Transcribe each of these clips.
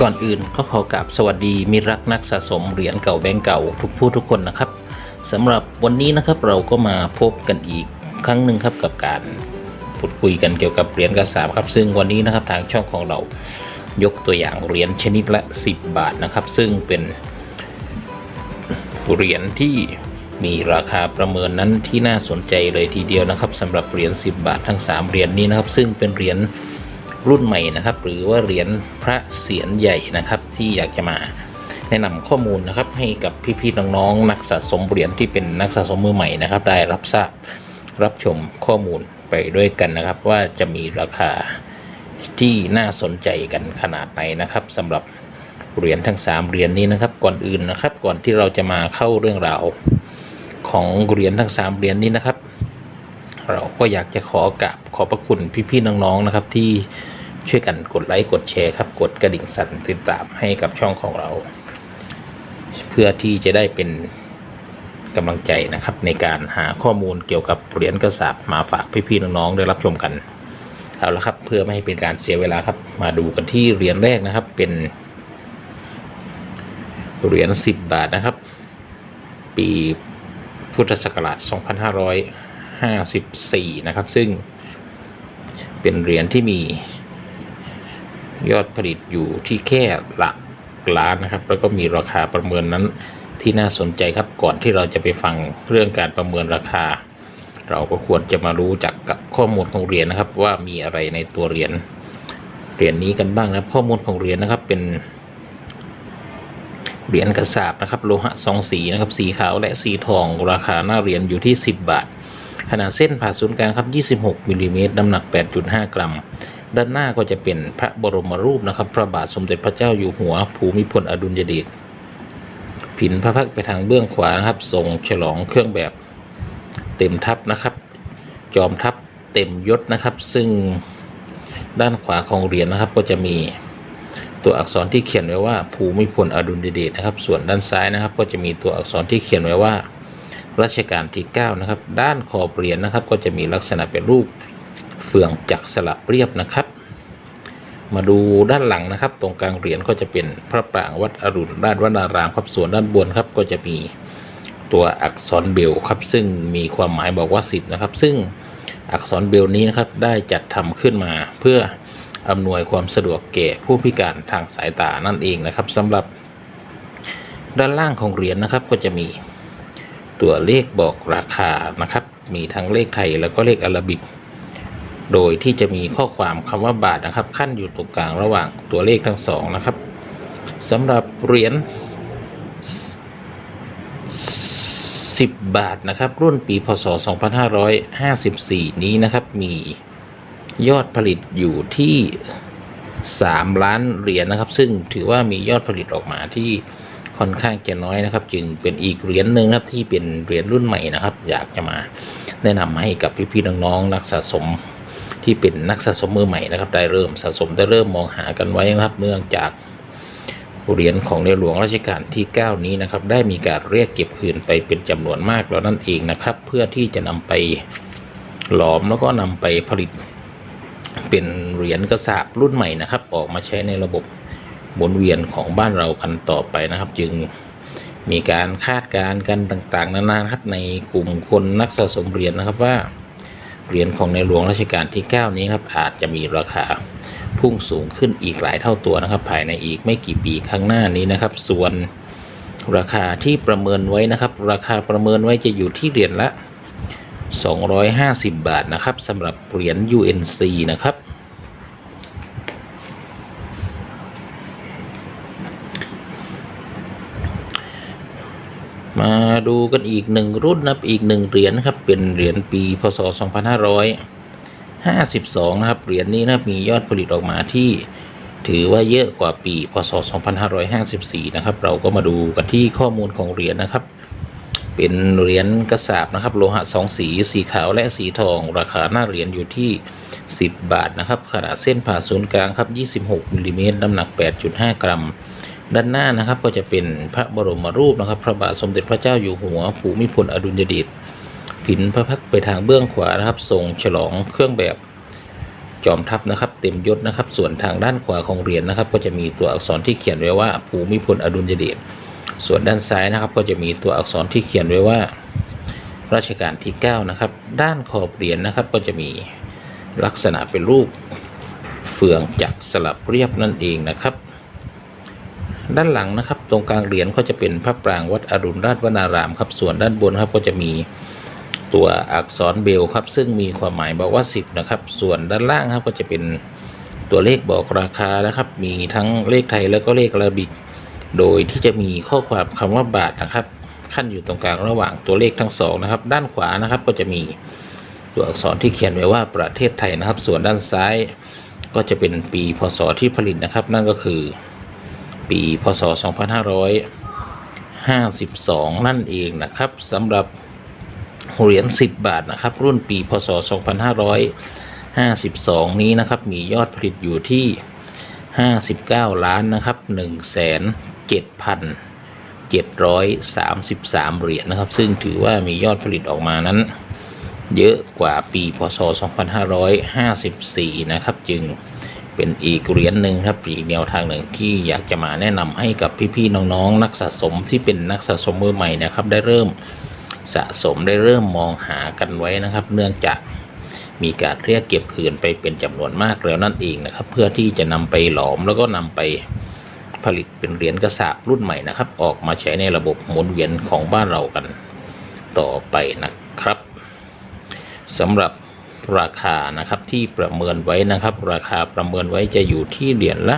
ก่อนอื่นก็ขอกราบสวัสดีมิรักนักสะสมเหรียญเก่าแบงก์เก่าทุกผู้ทุกคนนะครับสำหรับวันนี้นะครับเราก็มาพบกันอีกครั้งหนึ่งครับกับการพูดคุยกันเกี่ยวกับเหรียญกระสาบครับ ซึ่งวันนี้นะครับทางช่องของเรายกตัวอย่างเหรียญชนิดละ 10 บาทนะครับ ซึ่งเป็นเหรียญที่มีราคาประเมินนั้นที่น่าสนใจเลยทีเดียวนะครับสำหรับเหรียญ10 บาททั้ง 3เหรียญนี้นะครับ ซึ่งเป็นเหรียญ รุ่นใหม่นะครับ หรือว่าเหรียญพระเศียรใหญ่นะครับที่อยากจะมาแนะนำข้อมูลนะครับให้กับพี่ๆน้องๆนักสะสมเหรียญที่เป็นนักสะสมมือใหม่นะครับ ได้รับทราบรับชมข้อมูลไปด้วยกันนะครับ ว่าจะมีราคาที่น่าสนใจกันขนาดไหนนะครับสำหรับเหรียญทั้ง 3เหรียญนี้นะครับ ก่อนอื่นนะครับ ก่อนที่เราจะมาเข้าเรื่องราวของเหรียญทั้ง 3เหรียญนี้นะครับ เราก็อยากจะขอกราบขอบพระคุณพี่ๆน้องๆนะครับ ที่ช่วยกันกดไลค์กดแชร์ครับ กดกระดิ่งสั่นติดตามให้กับช่องของเรา เพื่อที่จะได้เป็นกำลังใจนะครับในการหาข้อมูลเกี่ยวกับเหรียญกระสาบมาฝากพี่ๆน้องๆได้รับชมกันเอาละครับ เพื่อไม่ให้เป็นการเสียเวลาครับ มาดูกันที่เหรียญแรกนะครับเป็นเหรียญ10 บาทนะครับ ปีพุทธศักราช 54 นะครับ ซึ่งเป็นเหรียญที่มียอดผลิตอยู่ที่แค่หลักล้านนะครับ แล้วก็มีราคาประเมินนั้นที่น่าสนใจครับก่อนที่เราจะไปฟังเรื่องการประเมินราคา เราก็ควรจะมารู้จักกับข้อมูลของเหรียญนะครับ ว่ามีอะไรในตัวเหรียญเหรียญนี้กันบ้างนะครับข้อมูลของเหรียญนะครับเป็นเหรียญกระสาบนะครับ โลหะสองสีนะครับ สีขาวและสีทอง ราคาหน้าเหรียญอยู่ที่ 10 บาท ขนาดเส้นผ่าศูนย์กลางครับ 26มิลลิเมตรน้ำหนัก 8.5 กรัม ด้านหน้าก็จะเป็นพระบรมรูปนะครับ พระบาทสมเด็จพระเจ้าอยู่หัว ภูมิพลอดุลยเดชผินพระพักไปทางเบื้องขวานะครับทรงฉลองเครื่องแบบเต็มทัพนะครับ จอมทัพเต็มยศนะครับ ซึ่งด้านขวาของเหรียญนะครับก็จะมีตัวอักษรที่เขียนไว้ว่าภูมิพลอดุลยเดชนะครับ ส่วนด้านซ้ายนะครับ ก็จะมีตัวอักษรที่เขียนไว้ว่า รัชกาลที่ 9 นะครับ ด้านขอบเหรียญนะครับ ก็จะมีลักษณะเป็นรูปเฟืองจักรสลักเรียบนะครับ มาดูด้านหลังนะครับ ตรงกลางเหรียญก็จะเป็นพระปรางวัดอรุณราชวนารามครับส่วนด้านบนครับก็จะมีตัวอักษรเบลครับซึ่งมีความหมายบอกว่าสิบนะครับ ซึ่งอักษรเบลนี้นะครับได้จัดทำขึ้นมาเพื่ออำนวยความสะดวกแก่ผู้พิการทางสายตานั่นเองนะครับสำหรับด้านล่างของเหรียญนะครับก็จะมี ตัวเลขบอกราคานะครับ มีทั้งเลขไทยแล้วก็เลขอาราบิก โดยที่จะมีข้อความคำว่าบาทนะครับ ขั้นอยู่ตรงกลางระหว่างตัวเลขทั้งสองนะครับสำหรับเหรียญ10 บาทนะครับ รุ่นปีพศ 2554 นี้นะครับ มียอดผลิตอยู่ที่ 3 ล้านเหรียญนะครับ ซึ่งถือว่ามียอดผลิตออกมาที่ ค่อนข้างจะน้อยนะครับ จึงเป็นอีกเหรียญหนึ่งนะครับที่เป็นเหรียญรุ่นใหม่นะครับ อยากจะมาแนะนำให้กับพี่ๆน้องๆนักสะสมที่เป็นนักสะสมมือใหม่นะครับ ได้เริ่มสะสมได้เริ่มมองหากันไว้นะครับ เนื่องจากเหรียญของในหลวงรัชกาลที่ 9 นี้นะครับ ได้มีการเรียกเก็บคืนไปเป็นจำนวนมากแล้วนั่นเองนะครับ เพื่อที่จะนำไปหลอมแล้วก็นำไปผลิตเป็นเหรียญกระสาบรุ่นใหม่นะครับ ออกมาใช้ในระบบ หมุนเวียนของบ้านเรากันต่อไปนะครับ จึงมีการคาดการณ์กันต่างๆ นานาครับในกลุ่มคนนักสะสมเหรียญนะครับว่าเหรียญของในหลวงรัชกาลที่ 9 นี้ครับอาจจะมีราคาพุ่งสูงขึ้นอีกหลายเท่าตัวนะครับ ภายในอีกไม่กี่ปีข้างหน้านี้นะครับ ส่วนราคาที่ประเมินไว้นะครับ ราคาประเมินไว้จะอยู่ที่เหรียญละ 250 บาทนะครับสำหรับเหรียญ UNC นะครับ มาดูกันอีกหนึ่งรุ่นนะครับอีกหนึ่งเหรียญนะครับเป็นเหรียญปีพศ 2552 นะครับเหรียญนี้นะครับมียอดผลิตออกมาที่ ถือว่าเยอะกว่าปีพศ 2554 นะครับ เราก็มาดูกันที่ข้อมูลของเหรียญนะครับ เป็นเหรียญกระสาบนะครับ โลหะสองสี สีขาวและสีทอง ราคาหน้าเหรียญอยู่ที่ 10 บาทนะครับขนาดเส้นผ่าศูนย์กลางครับ 26มิลลิเมตรน้ำหนัก 8.5 กรัม ด้านหน้านะครับก็จะเป็นพระบรมรูปนะครับ พระบาทสมเด็จพระเจ้าอยู่หัวภูมิพลอดุลยเดชผินพระพักไปทางเบื้องขวานะครับทรงฉลองเครื่องแบบจอมทัพนะครับ เต็มยศนะครับ ส่วนทางด้านขวาของเหรียญนะครับ ก็จะมีตัวอักษรที่เขียนไว้ว่า ภูมิพลอดุลยเดชส่วนด้านซ้ายนะครับ ก็จะมีตัวอักษรที่เขียนไว้ว่ารัชกาลที่ 9 นะครับ ด้านขอบเหรียญนะครับ ก็จะมีลักษณะเป็นรูปเฟืองจักรสลับเรียบนั่นเองนะครับ ด้านหลังนะครับ ตรงกลางเหรียญก็จะเป็นพระปรางวัดอรุณราชวนารามครับส่วนด้านบนครับก็จะมีตัวอักษรเบลครับ ซึ่งมีความหมายบอกว่า 10 นะครับ ส่วนด้านล่างครับก็จะเป็นตัวเลขบอกราคานะครับ มีทั้งเลขไทยแล้วก็เลขอาราบิก โดยที่จะมีข้อความคำว่าบาทนะครับ ขั้นอยู่ตรงกลางระหว่างตัวเลขทั้งสองนะครับ ด้านขวานะครับก็จะมีตัวอักษรที่เขียนไว้ว่าประเทศไทยนะครับ ส่วนด้านซ้ายก็จะเป็นปีพศที่ผลิตนะครับ นั่นก็คือ ปี พศ 2552 นั่นเองนะครับสำหรับเหรียญ10 บาทนะครับ รุ่นปี พศ 2552 นี้นะครับ มียอดผลิตอยู่ที่ 59 ล้านนะครับ107,733 เหรียญนะครับ ซึ่งถือว่ามียอดผลิตออกมานั้น เยอะกว่าปี พศ 2554 นะครับ จึง เป็นอีกเหรียญหนึ่งครับอีกแนวทางหนึ่งที่อยากจะมาแนะนำให้กับพี่ๆน้องๆ นักสะสมที่เป็นนักสะสมมือใหม่นะครับ ได้เริ่มสะสมได้เริ่มมองหากันไว้นะครับ เนื่องจากมีการเรียกเก็บคืนไปเป็นจำนวนมากแล้วนั่นเองนะครับ เพื่อที่จะนำไปหลอมแล้วก็นำไปผลิตเป็นเหรียญกระสาบรุ่นใหม่นะครับ ออกมาใช้ในระบบหมุนเวียนของบ้านเรากันต่อไปนะครับสำหรับ ราคานะครับที่ประเมินไว้นะครับ ราคาประเมินไว้จะอยู่ที่เหรียญละ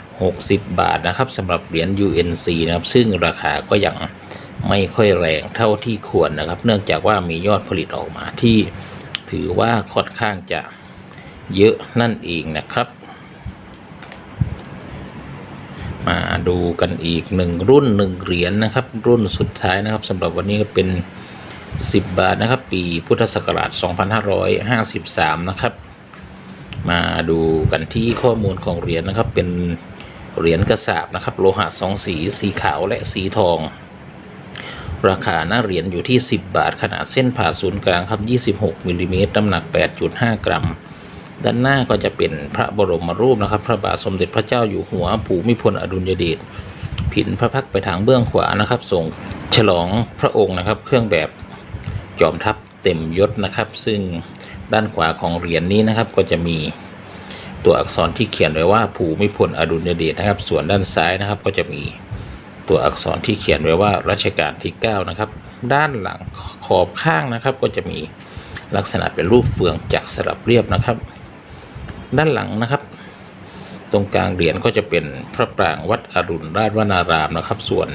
60 บาทนะครับสำหรับเหรียญ UNC นะครับ ซึ่งราคาก็ยังไม่ค่อยแรงเท่าที่ควรนะครับ เนื่องจากว่ามียอดผลิตออกมาที่ถือว่าค่อนข้างจะเยอะนั่นเองนะครับ มาดูกันอีกหนึ่งรุ่นหนึ่งเหรียญนะครับ รุ่นสุดท้ายนะครับสำหรับวันนี้ก็เป็น 10 บาทนะครับ ปีพุทธศักราช 2553 นะครับ มาดูกันที่ข้อมูลของเหรียญนะครับ เป็นเหรียญกระสาบนะครับ โลหะสองสี สีขาวและสีทอง ราคาหน้าเหรียญอยู่ที่ 10 บาท ขนาดเส้นผ่าศูนย์กลางครับ 26มิลลิเมตรน้ำหนัก 8.5 กรัม ด้านหน้าก็จะเป็นพระบรมรูปนะครับ พระบาทสมเด็จพระเจ้าอยู่หัวภูมิพลอดุลยเดชผินพระพักตร์ไปทางเบื้องขวานะครับส่งฉลองพระองค์นะครับ เครื่องแบบ จอมทัพเต็มยศนะครับ ซึ่งด้านขวาของเหรียญนี้นะครับก็จะมีตัวอักษรที่เขียนไว้ว่าภูมิพลอดุลยเดชนะครับ ส่วนด้านซ้ายนะครับก็จะมีตัวอักษรที่เขียนไว้ว่ารัชกาลที่ 9 นะครับ ด้านหลังขอบข้างนะครับ ก็จะมีลักษณะเป็นรูปเฟืองจักรสลับเรียบนะครับ ด้านหลังนะครับ ตรงกลางเหรียญก็จะเป็นพระปรางวัดอรุณราชวนารามนะครับ ส่วน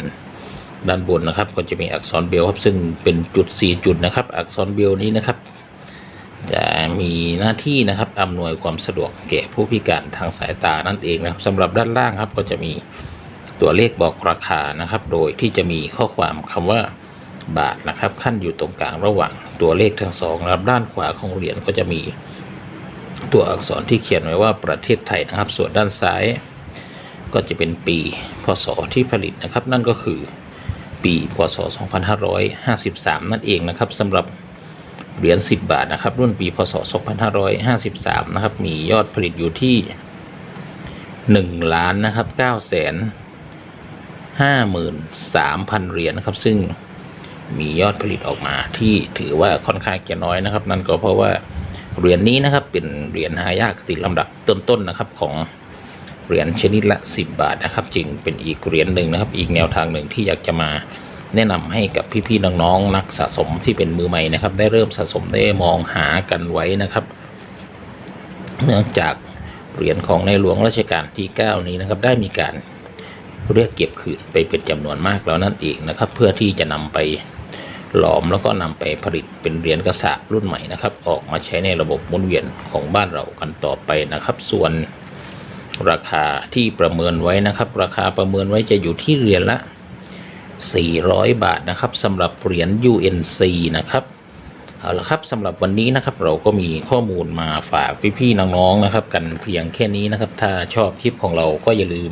ด้านบนนะครับ ก็จะมีอักษรเบลครับซึ่งเป็นจุด 4 จุดนะครับ อักษรเบลนี้นะครับ จะมีหน้าที่นะครับอำนวยความสะดวกแก่ผู้พิการทางสายตานั่นเองนะครับสำหรับด้านล่างครับก็จะมีตัวเลขบอกราคานะครับ โดยที่จะมีข้อความคำว่าบาทนะครับ ขั้นอยู่ตรงกลางระหว่างตัวเลขทั้งสองนะครับด้านขวาของเหรียญก็จะมีตัวอักษรที่เขียนไว้ว่าประเทศไทยนะครับ ส่วนด้านซ้าย ก็จะเป็นปีพศที่ผลิตนะครับ นั่นก็คือ ปีพศ 2553 นั่นเองนะครับสำหรับเหรียญ10 บาทนะครับ รุ่นปีพศ 2553 นะครับ มียอดผลิตอยู่ที่ 1 ล้านนะครับ9,53,000 เหรียญนะครับ ซึ่งมียอดผลิตออกมาที่ถือว่าค่อนข้างจะน้อยนะครับ นั่นก็เพราะว่าเหรียญนี้นะครับเป็นเหรียญหายากติดลำดับต้นๆนะครับของ เหรียญชนิดละ 10 บาทนะครับ จึงเป็นอีกเหรียญหนึ่งนะครับ อีกแนวทางหนึ่งที่อยากจะมาแนะนำให้กับพี่ๆน้องๆนักสะสมที่เป็นมือใหม่นะครับ ได้เริ่มสะสมได้มองหากันไว้นะครับ เนื่องจากเหรียญของในหลวงรัชกาลที่ 9 นี้นะครับ ได้มีการเรียกเก็บคืนไปเป็นจำนวนมากแล้วนั่นเองนะครับ เพื่อที่จะนำไปหลอมแล้วก็นำไปผลิตเป็นเหรียญกระสาบรุ่นใหม่นะครับ ออกมาใช้ในระบบหมุนเวียนของบ้านเรากันต่อไปนะครับ ส่วน ราคาที่ประเมินไว้นะครับ ราคาประเมินไว้จะอยู่ที่เหรียญละ 400 บาทนะครับสำหรับเหรียญ UNC นะครับเอาละครับสำหรับวันนี้นะครับเราก็มีข้อมูลมาฝากพี่ๆน้องๆนะครับ กันเพียงแค่นี้นะครับ ถ้าชอบคลิปของเราก็อย่าลืม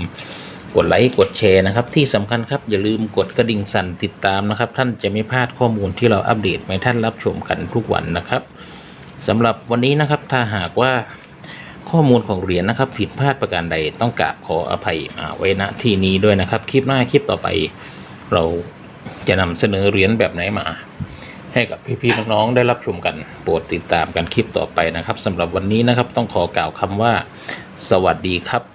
กดไลค์กดแชร์นะครับ ที่สำคัญครับอย่าลืมกดกระดิ่งสั่นติดตามนะครับ ท่านจะไม่พลาดข้อมูลที่เราอัปเดตให้ท่านรับชมกันทุกวันนะครับสำหรับวันนี้นะครับถ้าหากว่า ข้อมูลของเหรียญนะครับ ผิดพลาดประการใดต้องกราบขออภัยมาไว้ณที่นี้ด้วยนะครับ คลิปหน้าคลิปต่อไป เราจะนำเสนอเหรียญแบบไหนมา ให้กับพี่ๆน้องๆได้รับชมกันโปรดติดตามกันคลิปต่อไปนะครับสำหรับวันนี้นะครับต้องขอกล่าวคำว่า สวัสดีครับ